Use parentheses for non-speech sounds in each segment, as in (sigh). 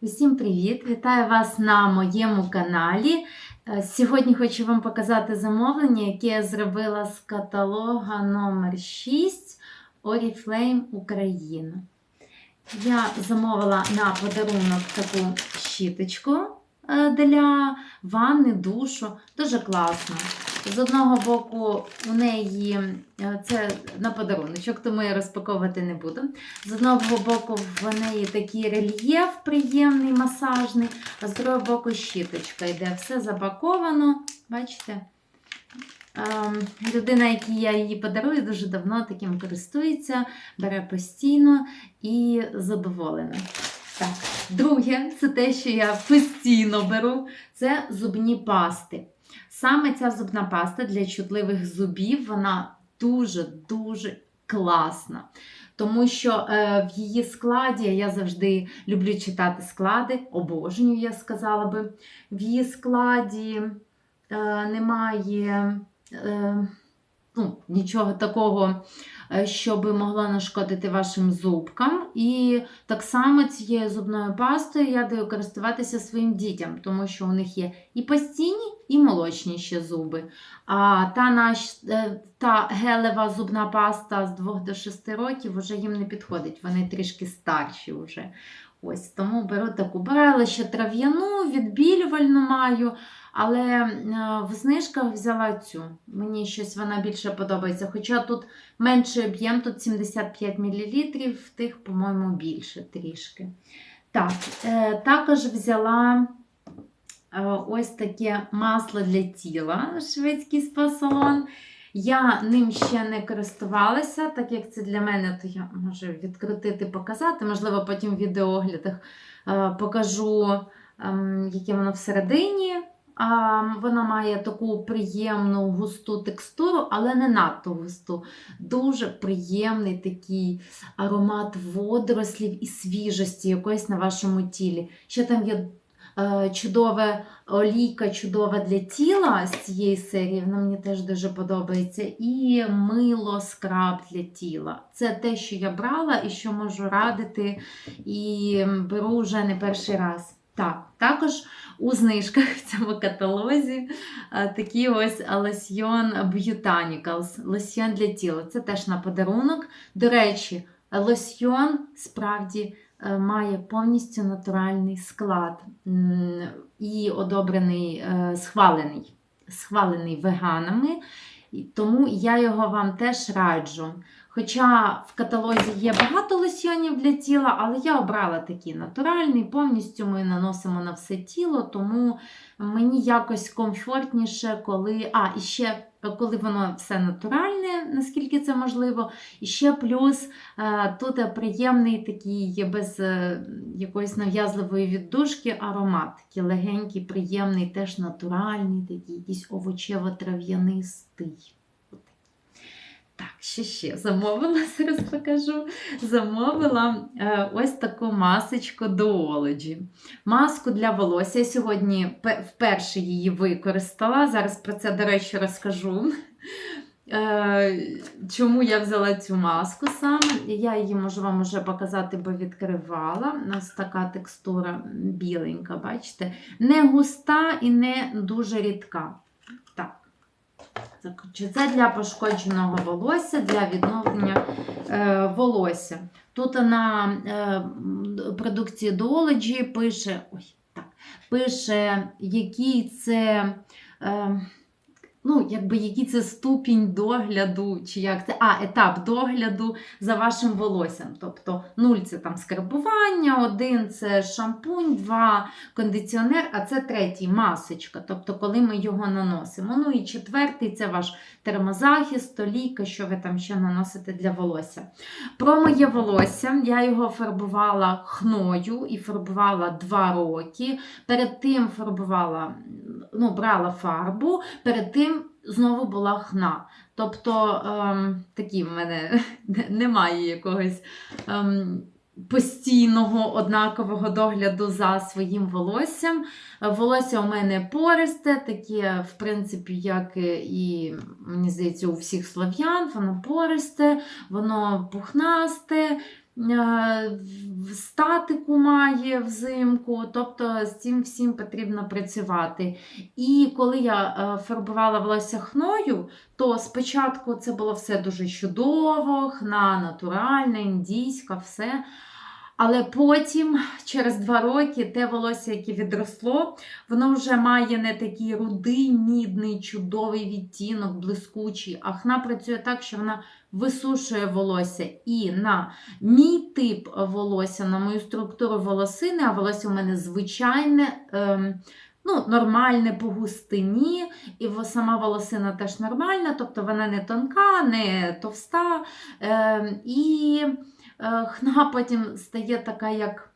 Усім привіт! Вітаю вас на моєму каналі. Е, Сьогодні хочу вам показати замовлення, яке я зробила з каталога номер 6 Oriflame Україна. Я замовила на подарунок таку щіточку е, для ванни, душу. Дуже класно. З одного боку, у неї е, це на подаруночок, тому я розпаковувати не буду. З одного боку, в неї такий рельєф приємний, масажний, а з другого боку щіточка йде. Все запаковано. Bачите? Ем, Людина, якій я її подарую, дуже давно таким користується, бере постійно і задоволена. Так, друге, це те, що я постійно беру, це зубні пасти. Саме ця зубна паста для чутливих зубів, вона дуже-дуже класна. Тому що е, в її складі я завжди люблю читати склади, обожнюю, я сказала би. В її складі е, немає е, ну, нічого такого, е, що би могло нашкодити вашим зубкам. І так само цією зубною пастою я даю користуватися своїм дітям, тому що у них є і постійні, і молочні ще зуби. А та наш, е, та гелева зубна паста з 2 до 6 років вже їм не підходить, вони трішки старші вже. Ось Тому беру таку. Брала ще трав'яну, відбілювальну маю, але е, в знижках взяла цю. Мені щось вона більше подобається. Хоча тут менший об'єм, тут 75 мл, тих, по-моєму, більше трішки. Так, е, також взяла е, ось таке масло для тіла, шведський спа-салон. Я ним ще не користувалася, так як це для мене, то я можу відкрутити, показати. Можливо, потім в відеоглядах е, покажу, ем, яке воно всередині. А, Воно має таку приємну густу текстуру, але не надто густу. Дуже приємний такий аромат водорослів і свіжості якоїсь на вашому тілі. Ще там є е, чудова олійка, чудова для тіла з цієї серії, вона мені теж дуже подобається. І мило скраб для тіла. Це те, що я брала і що можу радити, і беру вже не перший раз. Так, також у знижках в цьому каталозі е, такий ось лосьйон Botanicals, лосьйон для тіла. Це теж на подарунок. До речі, лосьйон справді е, має повністю натуральний склад і одобрений, е, схвалений, схвалений веганами. Тому я його вам теж раджу. Хоча в каталозі є багато лосьйонів для тіла, але я обрала такий натуральний, повністю ми наносимо на все тіло, тому мені якось комфортніше, коли. А, і ще коли воно все натуральне, наскільки це можливо. І ще плюс е, тут приємний такий, без е, якоїсь нав'язливої віддушки аромат. Такий легенький, приємний, теж натуральний, такий якийсь овочево-трав'янистий. Так, що ще замовила, (laughs) зараз покажу. Замовила е, ось таку масочку Duology. Маску для волосся. Я сьогодні вперше її використала. Зараз про це, до речі, розкажу. Е, чому я взяла цю маску саме? Я її можу вам вже показати, бо відкривала. У нас така текстура біленька, бачите? Не густа і не дуже рідка. Це для пошкодженого волосся, для відновлення е, волосся. Тут на е, продукції Duology пише, ой, так, пише, який це. Е, Ну, якби який це ступінь догляду, чи як це, а, етап догляду за вашим волоссям. Тобто 0 це там скрабування, 1 це шампунь, 2 кондиціонер, а це третій масочка, тобто коли ми його наносимо. Ну і четвертий це ваш термозахист, олійка, що ви там ще наносите для волосся. Про моє волосся я його фарбувала хною і фарбувала 2 роки. Перед тим фарбувала, ну, брала фарбу, перед тим знову була хна. Тобто ем, такі в мене (laughs) немає якогось ем, постійного однакового догляду за своїм волоссям. Волосся у мене пористе, таке, в принципі, як і, мені здається, у всіх слов'ян, воно пористе, воно пухнасте. Статику має взимку, тобто з цим всім потрібно працювати. І коли я е, фарбувала волосся хною, то спочатку це було все дуже чудово, хна натуральна, індійська, все. Але потім, через два роки, те волосся, яке відросло, воно вже має не такий рудий, мідний, чудовий відтінок, блискучий. А хна працює так, що вона висушує волосся. І на мій тип волосся, на мою структуру волосини, а волосся у мене звичайне. Ем, Ну, нормальне по густині, і сама волосина теж нормальна, тобто вона не тонка, не товста. Ем, і е, (laughs) хна потім стає така, як е,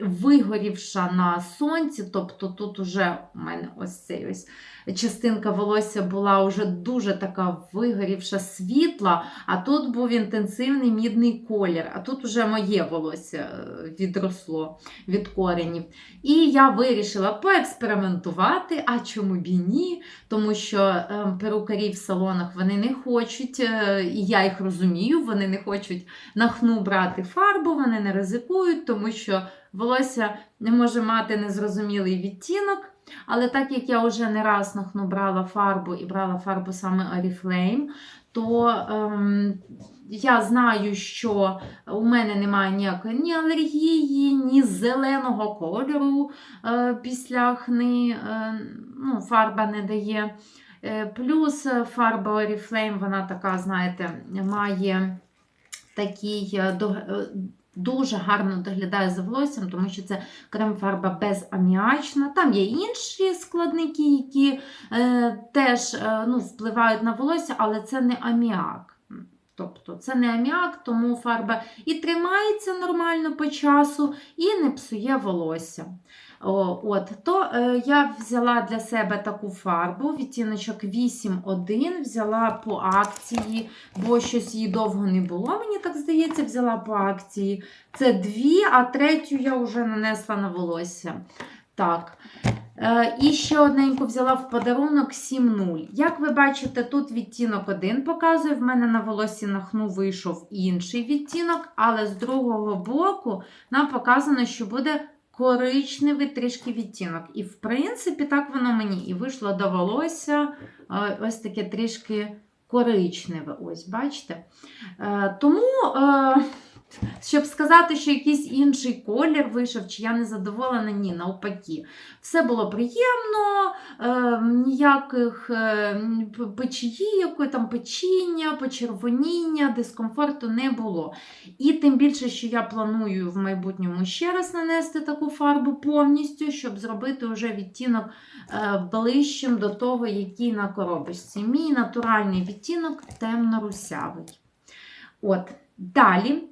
вигорівша на сонці. Тобто тут уже у мене ось цей ось частинка волосся була вже дуже така вигорівша, світла, а тут був інтенсивний мідний колір, а тут уже моє волосся е, відросло від коренів. І я вирішила поекспериментувати, а чому б і ні, тому що е, перукарі в салонах вони не хочуть, е, і я їх розумію, вони не хочуть на хну брати фарбу, вони не ризикують, тому що волосся не може мати незрозумілий відтінок. Але так як я вже не раз на хну брала фарбу і брала фарбу саме Oriflame, то ем, я знаю, що у мене немає ніякої ні алергії, ні зеленого кольору е, після хни. Е, ну, фарба не дає. Е, плюс фарба Oriflame, вона така, знаєте, має такий е, е, дуже гарно доглядає за волоссям, тому що це крем-фарба безаміачна. Там є інші складники, які е, теж е, ну, впливають на волосся, але це не аміак. Тобто це не аміак, тому фарба і тримається нормально по часу, і не псує волосся. От, то е, я взяла для себе таку фарбу, відтіночок 8.1, взяла по акції, бо щось її довго не було, мені так здається, взяла по акції. Це дві, а третю я вже нанесла на волосся. Так. Е, і ще одненьку взяла в подарунок 7.0. Як ви бачите, тут відтінок один показує, в мене на волосі на хну вийшов інший відтінок, але з другого боку нам показано, що буде коричневий трішки відтінок. І, в принципі, так воно мені і вийшло до е, ось таке трішки коричневе. Ось, бачите? Е, Тому. Щоб сказати, що якийсь інший колір вийшов, чи я не задоволена, ні, навпаки. Все було приємно, е, ніяких е, печії, там печіння, почервоніння, дискомфорту не було. І тим більше, що я планую в майбутньому ще раз нанести таку фарбу повністю, щоб зробити вже відтінок е, ближчим до того, який на коробочці. Мій натуральний відтінок темно-русявий. От. Далі,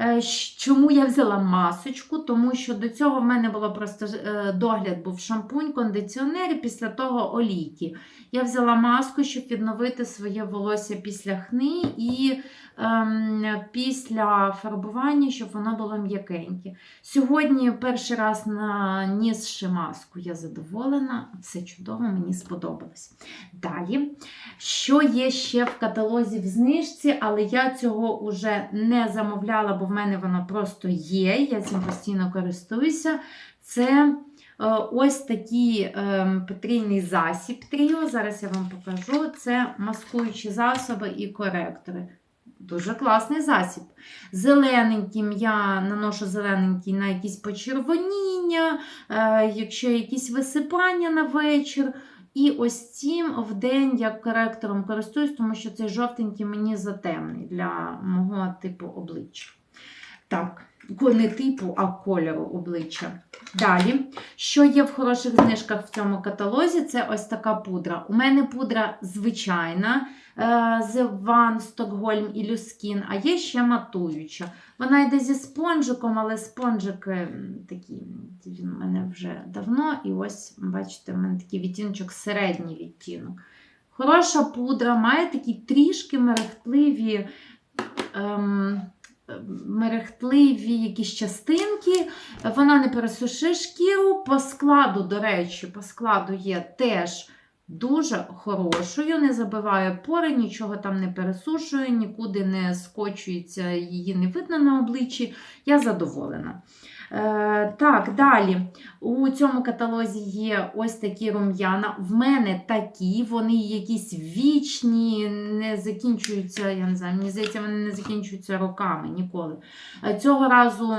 е, чому я взяла масочку? Тому що до цього в мене було просто е, догляд був шампунь, кондиціонер і після того олійки. Я взяла маску, щоб відновити своє волосся після хни і ем, після фарбування, щоб воно було м'якеньке. Сьогодні перший раз нанісши маску, я задоволена, все чудово, мені сподобалось. Далі, що є ще в каталозі в знижці, але я цього вже не замовляла, бо в мене воно просто є. Я цим постійно користуюся. Це е, ось такий е, потрійний засіб тріо. Зараз я вам покажу. Це маскуючі засоби і коректори. Дуже класний засіб. Зелененьким я наношу зелененький на якісь почервоніння, е, якщо якісь висипання на вечір. І ось цим в день я коректором користуюсь, тому що цей жовтенький мені затемний для мого типу обличчя. Так, не типу, а кольору обличчя. Далі, що є в хороших знижках в цьому каталозі, це ось така пудра. У мене пудра звичайна е, з Van Stockholm і Luskin, а є ще матуюча. Вона йде зі спонжиком, але спонжик е, м, такий, він у мене вже давно. І ось, бачите, в мене такий відтіночок, середній відтінок. Хороша пудра, має такі трішки мерехтливі. Ем, мерехтливі якісь частинки, вона не пересушить шкіру. По складу, до речі, по складу є теж дуже хорошою, не забиває пори, нічого там не пересушує, нікуди не скочується, її не видно на обличчі. Я задоволена. Е, так, далі. У цьому каталозі є ось такі рум'яна. В мене такі, вони якісь вічні, не закінчуються, я не знаю, мені здається, вони не закінчуються роками ніколи. Е, Цього разу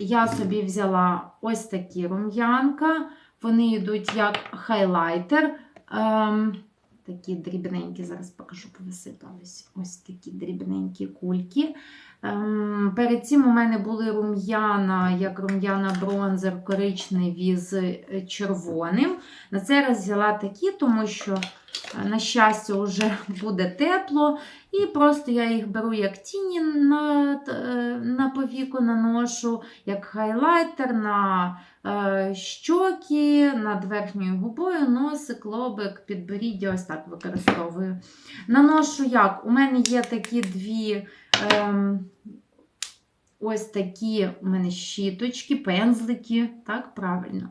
я собі взяла ось такі рум'янка. Вони йдуть як хайлайтер. Ем, такі дрібненькі, зараз покажу, повисипались. Ось такі дрібненькі кульки. Ем, перед цим у мене були рум'яна, як рум'яна бронзер коричневі з е, червоним. На цей раз взяла такі, тому що, е, на щастя, вже (laughs) буде тепло. І просто я їх беру як тіні на, е, на повіку наношу, як хайлайтер на е, щоки, над верхньою губою, носик, лобик, підборіддя, ось так використовую. Наношу як? У мене є такі дві. Ем, Ось такі у мене щіточки, пензлики, так, правильно,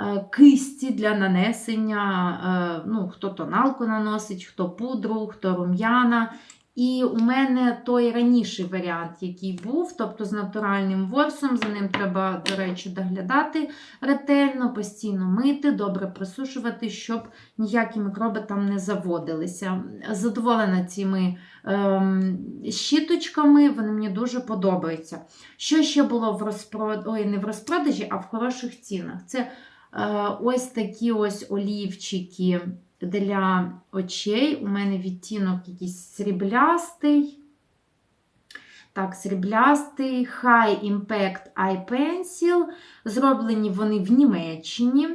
е, кисті для нанесення, е, ну, хто тоналку наносить, хто пудру, хто рум'яна. І у мене той раніший варіант, який був, тобто з натуральним ворсом, за ним треба, до речі, доглядати ретельно, постійно мити, добре присушувати, щоб ніякі мікроби там не заводилися. Задоволена цими ем, щіточками, вони мені дуже подобаються. Що ще було в розпродажі, не в розпродажі, а в хороших цінах? Це е, ось такі ось олівчики для очей. У мене відтінок якийсь сріблястий. Так, сріблястий High Impact Eye Pencil. Зроблені вони в Німеччині.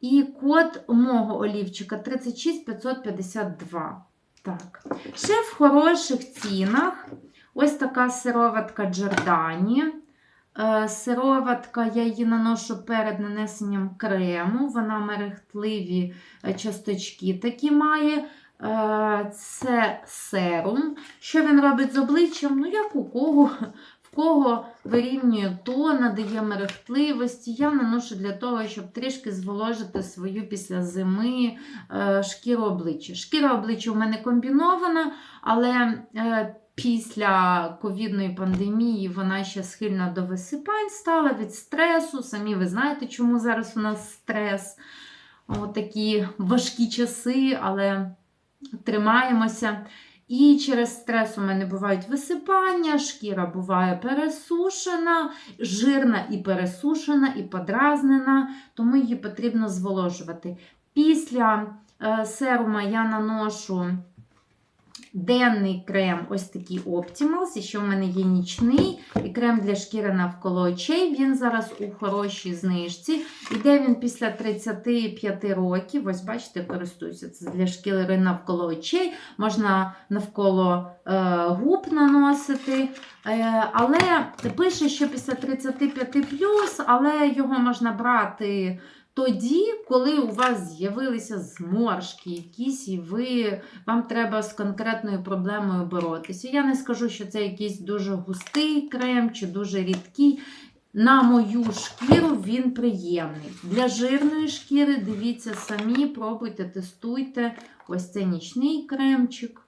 І код мого олівчика 36552. Так. Ще в хороших цінах. Ось така сироватка Джордані. Е, Сироватка, я її наношу перед нанесенням крему. Вона мерехтливі е, часточки такі має. Е, Це серум. Що він робить з обличчям? Ну, як у кого, в кого вирівнює тон, надає мерехтливості. Я наношу для того, щоб трішки зволожити свою після зими шкіру обличчя. Шкіра обличчя у мене комбінована, але після ковідної пандемії вона ще схильна до висипань стала від стресу. Самі ви знаєте, чому зараз у нас стрес. Такі важкі часи, але тримаємося. І через стрес у мене бувають висипання, шкіра буває пересушена, жирна і пересушена, і подразнена, тому її потрібно зволожувати. Після е, серума я наношу денний крем ось такий Optimals, і ще в мене є нічний і крем для шкіри навколо очей. Він зараз у хорошій знижці. Іде він після 35 років. Ось, бачите, користуюся. Це для шкіри навколо очей, можна навколо е, губ наносити. Е, але пише, що після 35 але його можна брати. Тоді, коли у вас з'явилися зморшки, якісь, і ви, вам треба з конкретною проблемою боротися. Я не скажу, що це якийсь дуже густий крем чи дуже рідкий. На мою шкіру він приємний. Для жирної шкіри, дивіться самі, пробуйте, тестуйте. Ось це нічний кремчик.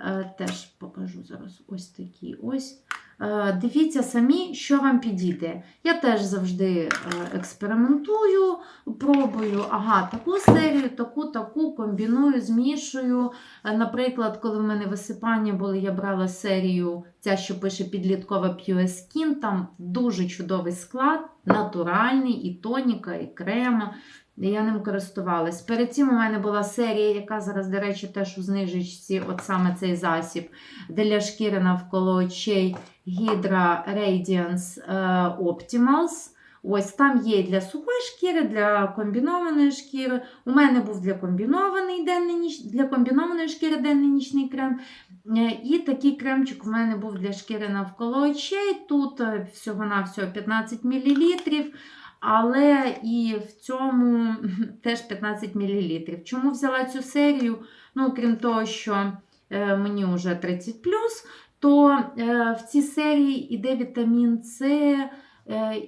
Е, теж покажу зараз ось такий ось. Е, дивіться самі, що вам підійде. Я теж завжди е, експериментую, пробую ага, таку серію, таку, таку комбіную, змішую. Наприклад, коли в мене висипання були, я брала серію, ця, що пише підліткова Pure Skin, там дуже чудовий склад, натуральний, і тоніка, і крема я ним користувалась. Перед цим у мене була серія, яка зараз, до речі, теж у знижечці, от саме цей засіб для шкіри навколо очей Hydra Radiance е, Optimals. Ось там є для сухої шкіри, для комбінованої шкіри. У мене був для комбінованої денний для комбінованої шкіри денний нічний крем. Е, і такий кремчик у мене був для шкіри навколо очей. Тут е, всього-навсього 15 мл. Але і в цьому (laughs) теж 15 мл. Чому взяла цю серію? Ну, крім того, що е, мені вже 30, то в цій серії йде вітамін С,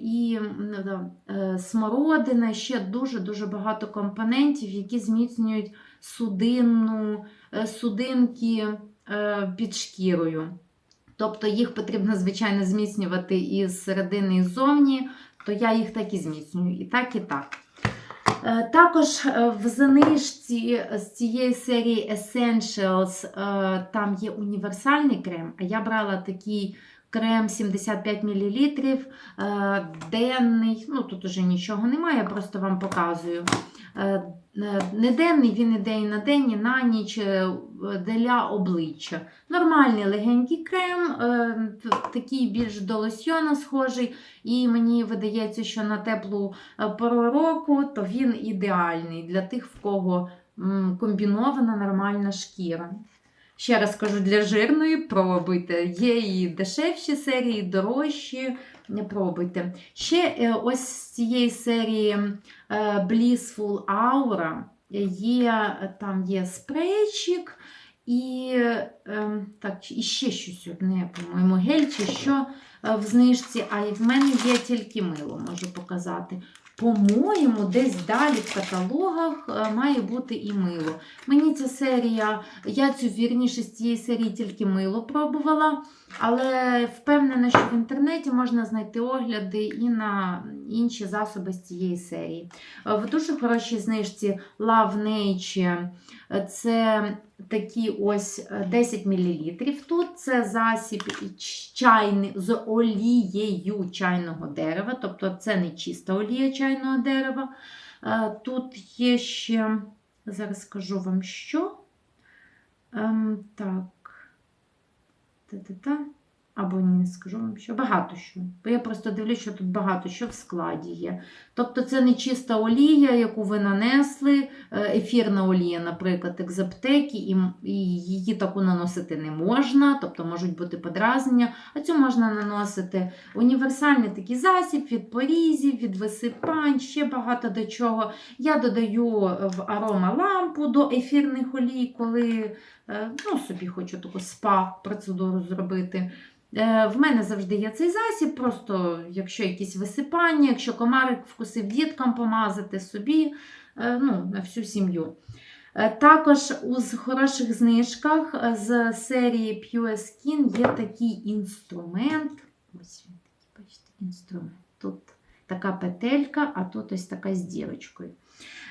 і м, да, е, смородина, ще дуже-дуже багато компонентів, які зміцнюють судинну, е, судинки е, під шкірою. Тобто їх потрібно, звичайно, зміцнювати із середини і ззовні, то я їх так і зміцнюю, і так, і так. Е, Також е, в знижці з цієї серії Essentials е, там є універсальний крем, а я брала такий крем 75 мл, е, денний. Ну, тут уже нічого немає, просто вам показую. Е, е, Не денний, він іде і на день, і на ніч для обличчя. Нормальний легенький крем, такий більш до лосьйона схожий, і мені видається, що на теплу пору року то він ідеальний для тих, в кого комбінована нормальна шкіра. Ще раз кажу, для жирної пробуйте. Є і дешевші серії, дорожчі. Не пробуйте. Ще е, ось з цієї серії е, Blissful Aura є, е, там є спрейчик і, е, так, і ще щось одне, по-моєму, гель чи що в знижці, а і в мене є тільки мило, можу показати. По-моєму, десь далі в каталогах е, має бути і мило. Мені ця серія, я цю вірніше з цієї серії тільки мило пробувала, але впевнена, що в інтернеті можна знайти огляди і на інші засоби з цієї серії. Е, В дуже хорошій знижці Love Nature це такі ось е, 10 мл тут. Це засіб чайний з олією чайного дерева, тобто це не чиста олія чайного дерева. Е, Тут є ще, зараз скажу вам що. Ем, так. Та-та-та. Або ні, не скажу вам що. Багато що. Бо я просто дивлюся, що тут багато що в складі є. Тобто це не чиста олія, яку ви нанесли, е, ефірна олія, наприклад, як з аптеки, і, її таку наносити не можна, тобто можуть бути подразнення, а цю можна наносити. Універсальний такий засіб від порізів, від висипань, ще багато до чого. Я додаю в аромалампу до ефірних олій, коли е, ну, собі хочу таку спа-процедуру зробити. Е, В мене завжди є цей засіб, просто якщо якісь висипання, якщо комарик вкусив діткам помазати собі, е, ну, на всю сім'ю. Е, Також у хороших знижках з серії Pure Skin є такий інструмент. Ось він такий, бачите, інструмент. Тут така петелька, а тут ось така з дірочкою.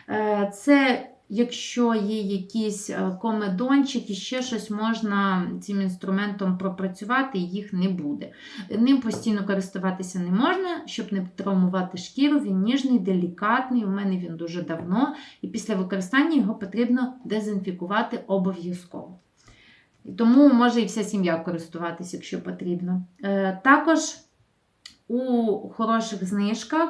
Е, Це якщо є якісь е, комедончики, ще щось можна цим інструментом пропрацювати, їх не буде. Ним постійно користуватися не можна, щоб не травмувати шкіру. Він ніжний, делікатний. У мене він дуже давно, і після використання його потрібно дезінфікувати обов'язково. Тому може і вся сім'я користуватися, якщо потрібно. Е, Також у хороших знижках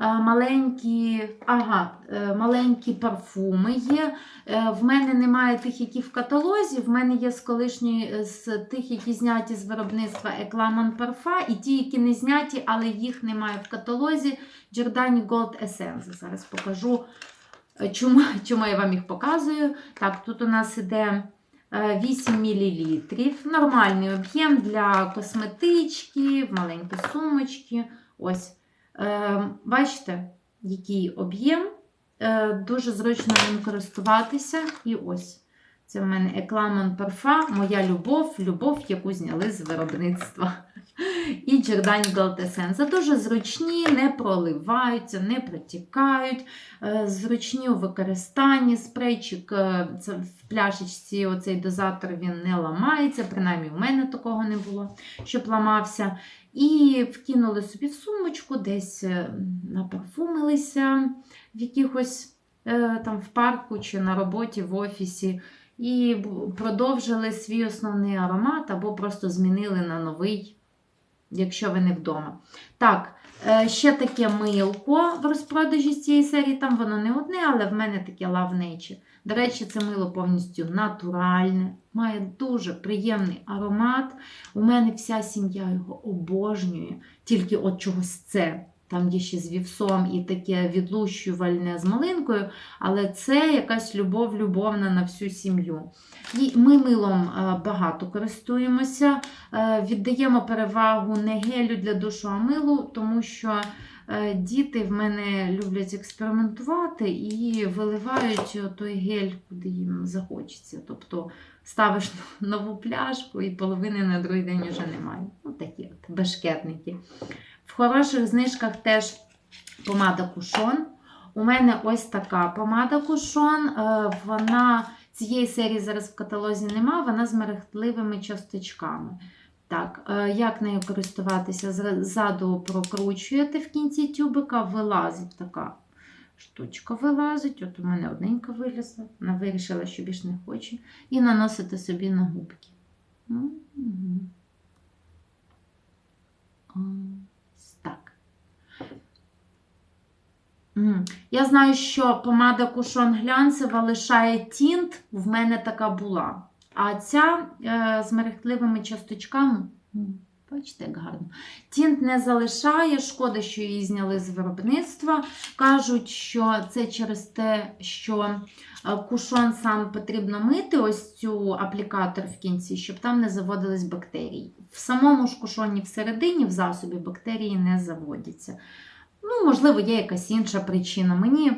е, маленькі, ага, е, маленькі парфуми є. Е, В мене немає тих, які в каталозі. В мене є з колишньої з тих, які зняті з виробництва Eclamon Parfum, і ті, які не зняті, але їх немає в каталозі. Giordani Gold Essence. Зараз покажу, чому, (laughs) чому я вам їх показую. Так, тут у нас іде. Е, 8 мл. Нормальний об'єм для косметички, маленькі сумочки. Ось. Е, бачите, який об'єм. Е, дуже зручно ним користуватися. І ось. Це в мене Eclamon Parfum, моя любов, любов, яку зняли з виробництва. І Gold Essence. Дуже зручні, не проливаються, не протікають, е, зручні у використанні. Спрейчик е, в пляшечці, оцей дозатор він не ламається, принаймні у мене такого не було, щоб ламався. І вкинули собі в сумочку, десь е, напарфумилися в якихось там в парку чи на роботі в офісі. І продовжили свій основний аромат або просто змінили на новий, якщо ви не вдома. Так, е, ще таке милко в розпродажі з цієї серії. Там воно не одне, але в мене таке Love. До речі, це мило повністю натуральне, має дуже приємний аромат. У мене вся сім'я його обожнює, тільки от чогось це там є ще з вівсом і таке відлущувальне з малинкою, але це якась любов любовна на всю сім'ю. І Ми милом е, багато користуємося, е, віддаємо перевагу не гелю для душу, а милу, тому що е, діти в мене люблять експериментувати і виливають той гель, куди їм захочеться. Тобто ставиш (laughs) нову пляшку і половини на другий день вже немає. Ну, такі от бешкетники. В хороших знижках теж помада кушон. У мене ось така помада кушон. е, Вона цієї серії зараз в каталозі нема, вона з мерехтливими часточками. Так, е, як нею користуватися? Ззаду прокручуєте в кінці тюбика, вилазить така штучка вилазить. От у мене одненька вилізла. Вона вирішила, що більш не хоче. І наносите собі на губки. Мгм. Ось так. Мгм. Я знаю, що помада кушон глянцева лишає тінт, в мене така була. А ця е, з мерехтливими часточками, бачите, як гарно. Тінт не залишає, шкода, що її зняли з виробництва. Кажуть, що це через те, що е, кушон сам потрібно мити, ось цю аплікатор в кінці, щоб там не заводились бактерії. В самому ж кушоні всередині, в засобі, бактерії не заводяться. Ну, можливо, є якась інша причина. Мені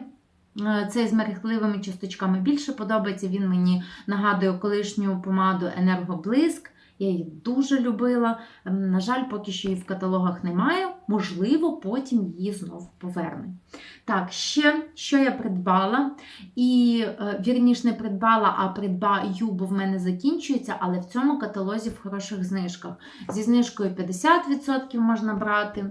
е, цей з мерехтливими часточками більше подобається. Він мені нагадує колишню помаду Енергоблиск. Я її дуже любила. Ем, На жаль, поки що її в каталогах немає. Можливо, потім її знову поверну. Так, ще що я придбала, і е, вірніш не придбала, а придбаю, бо в мене закінчується, але в цьому каталозі в хороших знижках. Зі знижкою 50% можна брати.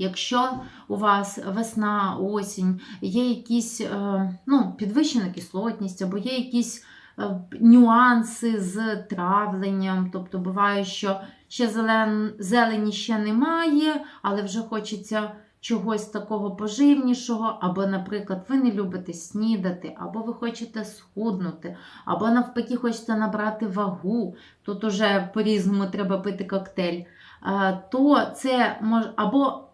Якщо у вас весна, осінь, є якісь е, ну, підвищена кислотність, або є якісь е, нюанси з травленням, тобто буває, що ще зелен, зелені ще немає, але вже хочеться чогось такого поживнішого, або, наприклад, ви не любите снідати, або ви хочете схуднути, або навпаки, хочете набрати вагу, тут уже по-різному треба пити коктейль, е, то це мож або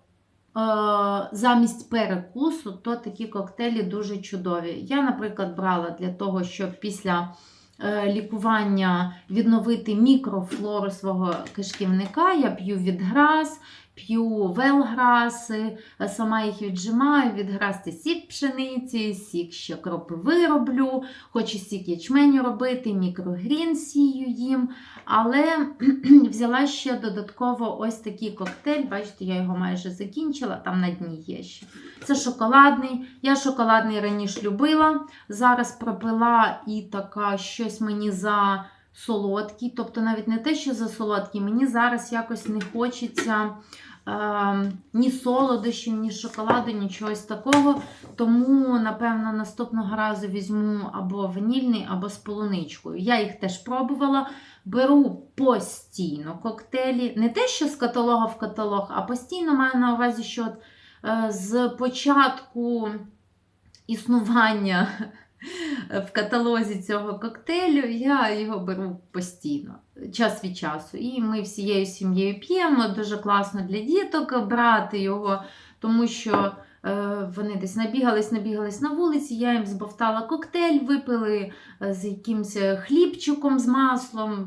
замість перекусу, то такі коктейлі дуже чудові. Я, наприклад, брала для того, щоб після е, лікування відновити мікрофлору свого кишківника. Я п'ю відграс, п'ю велграси, е, сама їх віджимаю, відграсти сік пшениці, сік ще кропиви роблю, хочу сік ячменю робити, мікрогрін сію їм. Але (clears throat) взяла ще додатково ось такий коктейль. Бачите, я його майже закінчила, там на дні є ще. Це шоколадний. Я шоколадний раніше любила. Зараз пропила і така щось мені за солодкий. Тобто, навіть не те, що за солодкий, мені зараз якось не хочеться. е, Ні солодощів, ні шоколаду, нічогось такого. Тому, напевно, наступного разу візьму або ванільний, або з полуничкою. Я їх теж пробувала. Беру постійно коктейлі, не те, що з каталога в каталог, а постійно маю на увазі, що от, е, з початку існування в каталозі цього коктейлю я його беру постійно, час від часу. І ми всією сім'єю п'ємо. Дуже класно для діток брати його, тому що. е, Вони десь набігались, набігались на вулиці, я їм збовтала коктейль, випили е, з якимось хлібчиком з маслом е,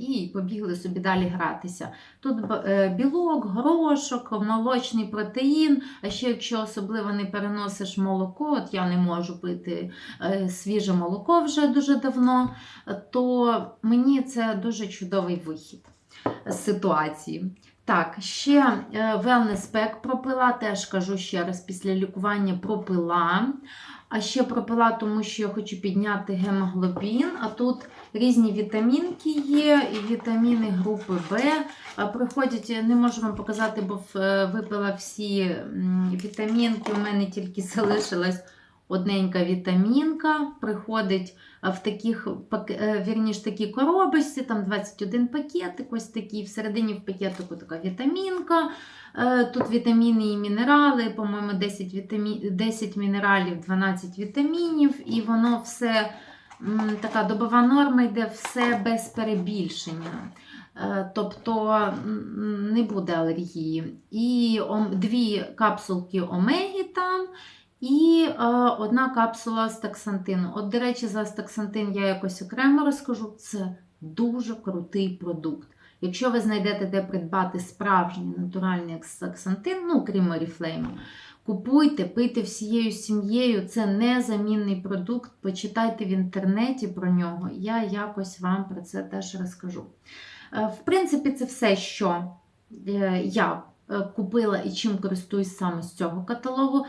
і побігли собі далі гратися. Тут е, білок, горошок, молочний протеїн. А ще якщо особливо не переносиш молоко, от я не можу пити е, свіже молоко вже дуже давно, то мені це дуже чудовий вихід з ситуації. Так, ще е, pack пропила, теж кажу ще раз, після лікування пропила. А ще пропила, тому що я хочу підняти гемоглобін. А тут різні вітамінки є, і вітаміни групи Б. Приходять, не можу вам показати, бо е, випила всі вітамінки. У мене тільки (laughs) залишилась одненька вітамінка. Приходить в таких е, вірніш, такі коробочці, там 21 пакетик, ось такий. Всередині в пакетику така вітамінка. Е, Тут вітаміни і мінерали, по-моєму, 10, вітамі... 10 мінералів, 12 вітамінів, і воно все така добова норма йде все без перебільшення. Е, Тобто не буде алергії. І дві капсулки омеги там, і е, одна капсула стаксантину. От, до речі, за стаксантин я якось окремо розкажу. Це дуже крутий продукт. Якщо ви знайдете, де придбати справжній натуральний стаксантин, ну крім Oriflame, купуйте, пийте всією сім'єю. Це незамінний продукт. Почитайте в інтернеті про нього. Я якось вам про це теж розкажу. Е, В принципі, це все, що е, я купила і чим користуюсь саме з цього каталогу.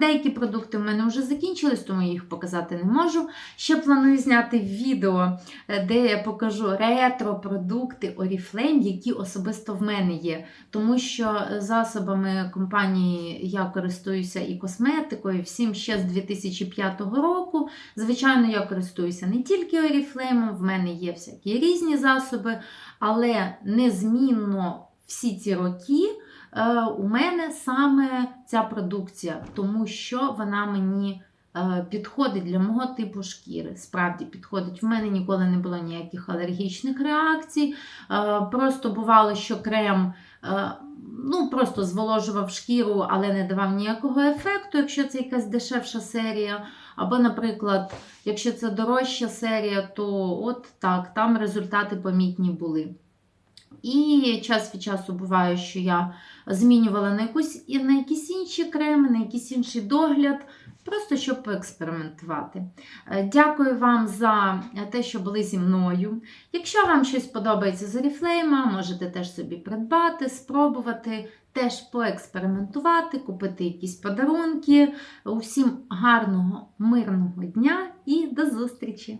Деякі продукти в мене вже закінчились, тому я їх показати не можу. Ще планую зняти відео, е, де я покажу ретро-продукти Oriflame, які особисто в мене є. Тому що е, засобами компанії я користуюся і косметикою, всім ще з 2005 року. Звичайно, я користуюся не тільки Oriflame, в мене є всякі різні засоби, але незмінно всі ці роки е, у мене саме ця продукція, тому що вона мені е, підходить для мого типу шкіри. Справді підходить. В мене ніколи не було ніяких алергічних реакцій. Е, Просто бувало, що крем. Ну, просто зволожував шкіру, але не давав ніякого ефекту, якщо це якась дешевша серія. Або, наприклад, якщо це дорожча серія, то от так, там результати помітні були. І час від часу буває, що я змінювала на, якусь, на якісь інші креми, на якийсь інший догляд, просто щоб поекспериментувати. Е, Дякую вам за те, що були зі мною. Якщо вам щось подобається з Oriflame, можете теж собі придбати, спробувати, теж поекспериментувати, купити якісь подарунки. Усім гарного, мирного дня і до зустрічі!